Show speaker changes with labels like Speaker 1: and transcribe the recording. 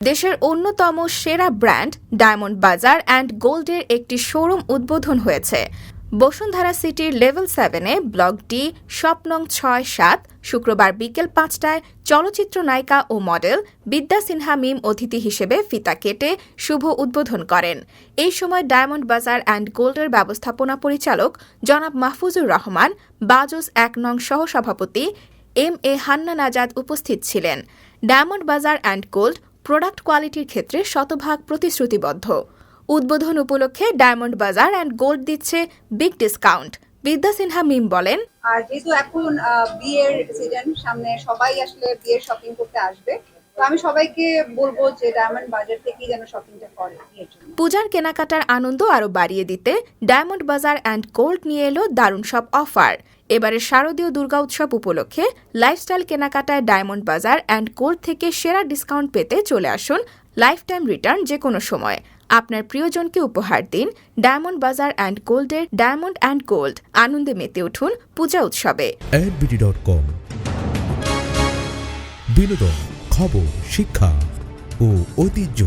Speaker 1: দেশের অন্যতম সেরা ব্র্যান্ড ডায়মন্ড বাজার অ্যান্ড গোল্ডের একটি শোরুম উদ্বোধন হয়েছে। বসুন্ধরা সিটির লেভেল সেভেনে ব্লক ডি স্বপ্নং ছয় সাত, শুক্রবার বিকেল পাঁচটায় চলচ্চিত্র নায়িকা ও মডেল বিদ্যা সিনহা মিম অতিথি হিসেবে ফিতা কেটে শুভ উদ্বোধন করেন। এই সময় ডায়মন্ড বাজার অ্যান্ড গোল্ডের ব্যবস্থাপনা পরিচালক জনাব মাহফুজুর রহমান, বাজুস এক নং সহসভাপতি এম এ হান্নান আজাদ উপস্থিত ছিলেন। ডায়মন্ড বাজার অ্যান্ড গোল্ড প্রোডাক্ট কোয়ালিটির ক্ষেত্রে শতভাগ প্রতিশ্রুতিবদ্ধ। উদ্বোধন উপলক্ষে ডায়মন্ড বাজার অ্যান্ড গোল্ড দিচ্ছে বিগ ডিসকাউন্ট বিদ্যা সিনহা মিম বলেন,
Speaker 2: আর যেহেতু এখন বিয়ের সিজন সামনে সবাই আসলে বিয়ের শপিং করতে আসবে তো আমি সবাইকে বলব যে ডায়মন্ড বাজার থেকেই যেন শপিংটা করে
Speaker 1: পূজার কেনাকাটার আনন্দ আরও বাড়িয়ে দিতে ডায়মন্ড বাজার অ্যান্ড গোল্ড নিয়ে এলো দারুণ সব অফার এবারের শারদীয় দুর্গা উৎসব উপলক্ষে লাইফস্টাইল কেনাকাটায় ডায়মন্ড বাজার অ্যান্ড গোল্ড থেকে সেরা ডিসকাউন্ট পেতে চলে আসুন লাইফ টাইম রিটার্ন যে কোনো সময়। আপনার প্রিয়জনকে উপহার দিন ডায়মন্ড বাজার অ্যান্ড গোল্ডের ডায়মন্ড অ্যান্ড গোল্ড আনন্দে মেতে উঠুন পূজা উৎসবে।
Speaker 3: বিনোদন। খবর শিক্ষা ও ঐতিহ্য